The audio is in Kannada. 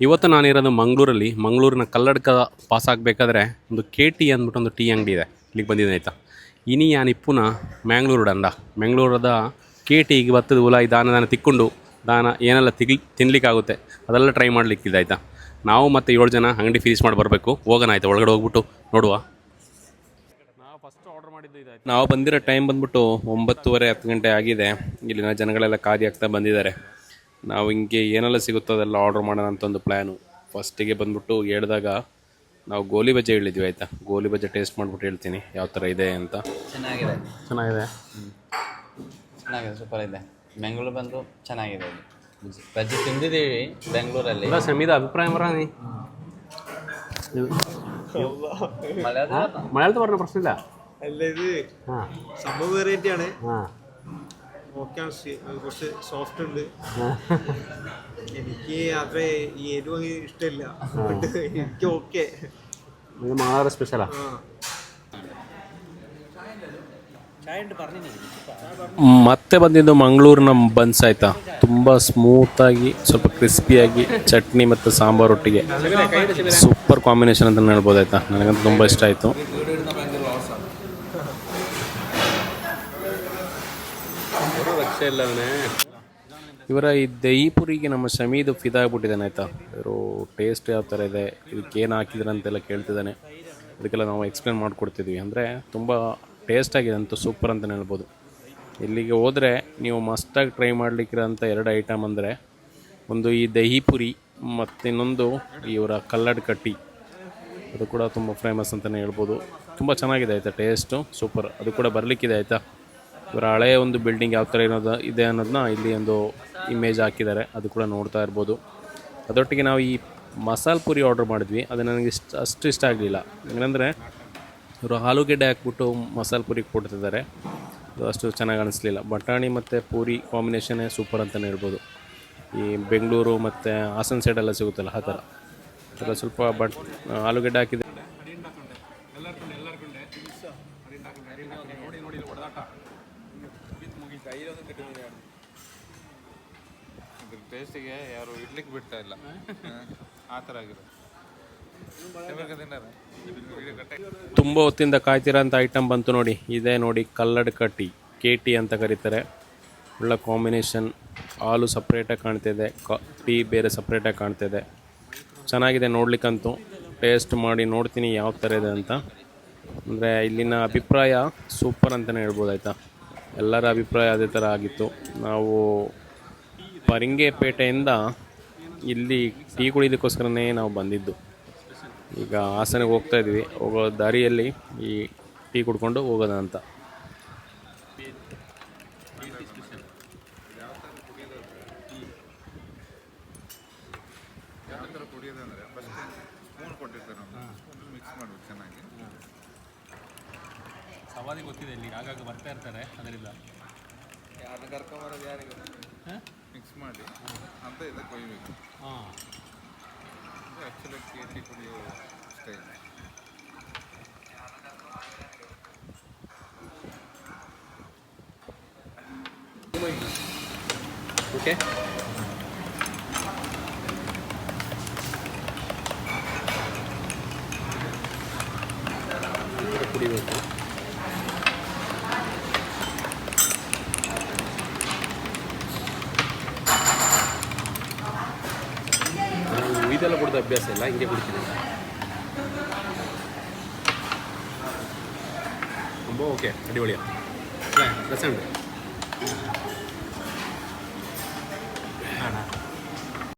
ಇವತ್ತು ನಾನಿರೋದು ಮಂಗಳೂರಲ್ಲಿ, ಮಂಗಳೂರಿನ ಕಲ್ಲಡ್ಕ ಪಾಸ್ ಆಗಬೇಕಾದ್ರೆ ಒಂದು ಕೆ ಟಿ ಅಂದ್ಬಿಟ್ಟು ಒಂದು ಟೀ ಅಂಗಡಿ ಇದೆ. ಇಲ್ಲಿಗೆ ಬಂದಿದ್ದೀನಿ ಆಯಿತಾ? ಇನಿ ಯಾನ್ ಇಪ್ಪುನ ಮ್ಯಾಂಗ್ಳೂರು ಅಂದ ಮ್ಯಾಂಗ್ಳೂರದ ಕೆ ಟಿಗೆ ಬತ್ತದ ಉಲ ಈ ದಾನ ದಾನ ತಿಕ್ಕೊಂಡು ದಾನ ಏನೆಲ್ಲ ತಿಗ್ಲಿ ತಿನ್ಲಿಕ್ಕಾಗುತ್ತೆ ಅದೆಲ್ಲ ಟ್ರೈ ಮಾಡಲಿಕ್ಕಿದೆ ಆಯಿತಾ? ನಾವು ಮತ್ತು ಏಳು ಜನ ಅಂಗಡಿ ಫಿನಿಶ್ ಮಾಡಿ ಬರಬೇಕು. ಹೋಗೋಣ ಆಯ್ತಾ? ಒಳಗಡೆ ಹೋಗ್ಬಿಟ್ಟು ನೋಡುವ. ನಾವು ಫಸ್ಟ್ ಆರ್ಡರ್ ಮಾಡಿದ್ದು ಇದಾಯ್ತು ನಾವು ಬಂದಿರೋ ಟೈಮ್ ಬಂದ್ಬಿಟ್ಟು ಒಂಬತ್ತುವರೆ ಹತ್ತು ಗಂಟೆ ಆಗಿದೆ. ಇಲ್ಲಿನ ಜನಗಳೆಲ್ಲ ಖಾದಿ ಆಗ್ತಾ ಬಂದಿದ್ದಾರೆ. ನಾವು ಹಿಂಗೆ ಏನೆಲ್ಲ ಸಿಗುತ್ತೋ ಅದೆಲ್ಲ ಆರ್ಡರ್ ಮಾಡೋಣ ಅಂತ ಒಂದು ಪ್ಲ್ಯಾನು ಫಸ್ಟಿಗೆ ಬಂದ್ಬಿಟ್ಟು ಹೇಳಿದಾಗ ನಾವು ಗೋಲಿ ಬಜ್ಜೆ ಹೇಳಿದ್ವಿ ಆಯಿತಾ ಗೋಲಿ ಬಜ್ಜೆ ಟೇಸ್ಟ್ ಮಾಡ್ಬಿಟ್ಟು ಹೇಳ್ತೀನಿ ಯಾವ ಥರ ಇದೆ ಅಂತ ಚೆನ್ನಾಗಿದೆ ಚೆನ್ನಾಗಿದೆ ಚೆನ್ನಾಗಿದೆ ಸೂಪರ್ ಇದೆ ಬೆಂಗಳೂರು ಬಂದು ಚೆನ್ನಾಗಿದೆ ಇಲ್ಲಿ ಬಜ್ಜಿ ಬಜ್ಜಿ ತಿಂದಿದ್ದೀವಿ ಬೆಂಗಳೂರಲ್ಲಿ ಇಲ್ಲ ಸಮಿದ ಅಭಿಪ್ರಾಯ ಬರಾನಿ ಮಲಯಾಳದ മലയാളത്തിൽ പറഞ്ഞ പ്രശ്നമില്ല അല്ല ഇത് ആ സംഭവം വെറൈറ്റി ആണ് ആ ഓക്കെയാണ് ശരി. അത് കുറച്ച് സോഫ്റ്റ് ഉണ്ട് എനിക്ക് അത്ര ഈ എരിവ് അങ്ങനെ ഇഷ്ടമില്ല അതുകൊണ്ട് എനിക്ക് ഓക്കെ നിങ്ങൾ മാളാറ് സ്പെഷ്യലാ ആ ಮತ್ತೆ ಬಂದಿದ್ದು ಮಂಗಳೂರಿನ ಬನ್ಸ್ ಆಯ್ತಾ ತುಂಬ ಸ್ಮೂತಾಗಿ ಸ್ವಲ್ಪ ಕ್ರಿಸ್ಪಿಯಾಗಿ ಚಟ್ನಿ ಮತ್ತು ಸಾಂಬಾರು ಒಟ್ಟಿಗೆ ಸೂಪರ್ ಕಾಂಬಿನೇಷನ್ ಅಂತ ಹೇಳ್ಬೋದು ಆಯ್ತಾ ನನಗಂತೂ ತುಂಬ ಇಷ್ಟ ಆಯಿತು ಇವರ ಈ ದಹಿಪುರಿಗೆ ನಮ್ಮ ಶಮೀದು ಫಿದಾ ಆಗ್ಬಿಟ್ಟಿದ್ದಾನೆ ಆಯ್ತಾ? ಇವರು ಟೇಸ್ಟ್ ಯಾವ ಥರ ಇದೆ, ಇದಕ್ಕೆ ಏನು ಹಾಕಿದ್ರೆ ಅಂತೆಲ್ಲ ಕೇಳ್ತಿದ್ದಾನೆ. ಅದಕ್ಕೆಲ್ಲ ನಾವು ಎಕ್ಸ್ಪ್ಲೇನ್ ಮಾಡಿಕೊಡ್ತಿದ್ವಿ. ಅಂದರೆ ತುಂಬ ಟೇಸ್ಟ್ ಆಗಿದೆ ಅಂತೂ ಸೂಪರ್ ಅಂತಲೇ ಹೇಳ್ಬೋದು. ಇಲ್ಲಿಗೆ ಹೋದರೆ ನೀವು ಮಸ್ಟಾಗಿ ಟ್ರೈ ಮಾಡಲಿಕ್ಕಿರೋಂಥ ಎರಡು ಐಟಮ್ ಅಂದರೆ, ಒಂದು ಈ ದಹಿಪುರಿ, ಮತ್ತು ಇನ್ನೊಂದು ಇವರ ಕಲ್ಲಡ್ ಕಟ್ಟಿ. ಅದು ಕೂಡ ತುಂಬ ಫೇಮಸ್ ಅಂತಲೇ ಹೇಳ್ಬೋದು. ತುಂಬ ಚೆನ್ನಾಗಿದೆ, ಆಯಿತಾ ಟೇಸ್ಟು ಸೂಪರ್ ಅದು ಕೂಡ ಬರಲಿಕ್ಕಿದೆ, ಆಯಿತಾ? ಇವರ ಹಳೆಯ ಒಂದು ಬಿಲ್ಡಿಂಗ್ ಯಾವ ಥರ ಏನೋ ಇದೆ ಅನ್ನೋದನ್ನ ಇಲ್ಲಿ ಒಂದು ಇಮೇಜ್ ಹಾಕಿದ್ದಾರೆ. ಅದು ಕೂಡ ನೋಡ್ತಾ ಇರ್ಬೋದು. ಅದರೊಟ್ಟಿಗೆ ನಾವು ಈ ಮಸಾಲ ಪುರಿ ಆರ್ಡ್ರ್ ಮಾಡಿದ್ವಿ. ಅದು ನನಗೆ ಇಷ್ಟ, ಅಷ್ಟು ಇಷ್ಟ ಆಗಲಿಲ್ಲ. ಏನಂದರೆ, ಇವರು ಆಲೂಗೆಡ್ಡೆ ಹಾಕ್ಬಿಟ್ಟು ಮಸಾಲ ಪುರಿ ಕೊಡ್ತಿದ್ದಾರೆ. ಅದು ಅಷ್ಟು ಚೆನ್ನಾಗಿ ಅನಿಸ್ಲಿಲ್ಲ. ಬಟಾಣಿ ಮತ್ತು ಪೂರಿ ಕಾಂಬಿನೇಷನ್ನೇ ಸೂಪರ್ ಅಂತಲೇ ಹೇಳ್ಬೋದು ಈ ಬೆಂಗಳೂರು ಮತ್ತು ಹಾಸನ ಸೈಡೆಲ್ಲ ಸಿಗುತ್ತಲ್ಲ, ಆ ಥರ ಅದರ ಸ್ವಲ್ಪ ಬಟ್ ಆಲೂಗೆಡ್ಡೆ ಹಾಕಿದೆ ಟೇಸ್ಟಿಗೆ ಯಾರು ಇಡ್ಲಿಕ್ಕೆ ಬಿಡ್ತಾ ಇಲ್ಲ. ಆ ಥರ ಆಗಿದೆ ತುಂಬ ಹೊತ್ತಿಂದ ಕಾಯ್ತಿರೋಂಥ ಐಟಮ್ ಬಂತು ನೋಡಿ. ಇದೇ ನೋಡಿ ಕಲ್ಲಡ್ ಕಟ್ಟಿ ಕೆ ಟಿ ಅಂತ ಕರೀತಾರೆ. ಒಳ್ಳೆ ಕಾಂಬಿನೇಷನ್ ಹಾಲು ಸಪ್ರೇಟಾಗಿ ಕಾಣ್ತಿದೆ. ಕಾ ಟೀ ಬೇರೆ ಸಪ್ರೇಟಾಗಿ ಕಾಣ್ತಿದೆ. ಚೆನ್ನಾಗಿದೆ ನೋಡ್ಲಿಕ್ಕಂತೂ. ಟೇಸ್ಟ್ ಮಾಡಿ ನೋಡ್ತೀನಿ ಯಾವ ಥರ ಇದೆ ಅಂತ. ಅಂದರೆ ಇಲ್ಲಿನ ಅಭಿಪ್ರಾಯ ಸೂಪರ್ ಅಂತಲೇ ಹೇಳ್ಬೋದು ಆಯಿತಾ? ಎಲ್ಲರ ಅಭಿಪ್ರಾಯ ಅದೇ ಥರ ಆಗಿತ್ತು. ನಾವು ಪರಿಂಗೆಪೇಟೆಯಿಂದ ಇಲ್ಲಿ ಟೀ ಕುಡಿಯೋದಕ್ಕೋಸ್ಕರನೇ ನಾವು ಬಂದಿದ್ದು. ಈಗ ಹಾಸನಿಗೆ ಹೋಗ್ತಾ ಇದ್ವಿ ಹೋಗೋ ದಾರಿಯಲ್ಲಿ ಈ ಟೀ ಕುಡ್ಕೊಂಡು ಹೋಗೋದಂತ ನಾವು ಸ್ಪೂನ್ ಮಿಕ್ಸ್ ಮಾಡ್ಬೇಕು ಚೆನ್ನಾಗಿ ಸವಾದಿ ಗೊತ್ತಿದೆ ಇಲ್ಲಿ. ಆಗಾಗ ಬರ್ತಾ ಇರ್ತಾರೆ ಅದರಿಂದ. ಯಾರನ್ನ ಕರ್ಕೊಂಬರೋದು ಯಾರಿಗೆ? ಮಿಕ್ಸ್ ಮಾಡಿ. ಅಂತ ಇದೆ ಕೊಯ್ಬೇಕು ಹಾಂ. ಆ್ಯಕ್ಚುಲಿ ಕೇಟಿ ಕುಡಿಯೋ ಸ್ಟೈಲ್ ಓಕೆ ಕುಡಿಬೇಕು. ಮತ್ತೆಲ್ಲ ಕುಡಿದ ಅಭ್ಯಾಸ ಇಲ್ಲ ಹಿಂಗೆ ಕುಡಿತೀನಿ സംഭവം ഓക്കെ അടിപൊളിയാണ് അല്ലേ രസമുണ്ട്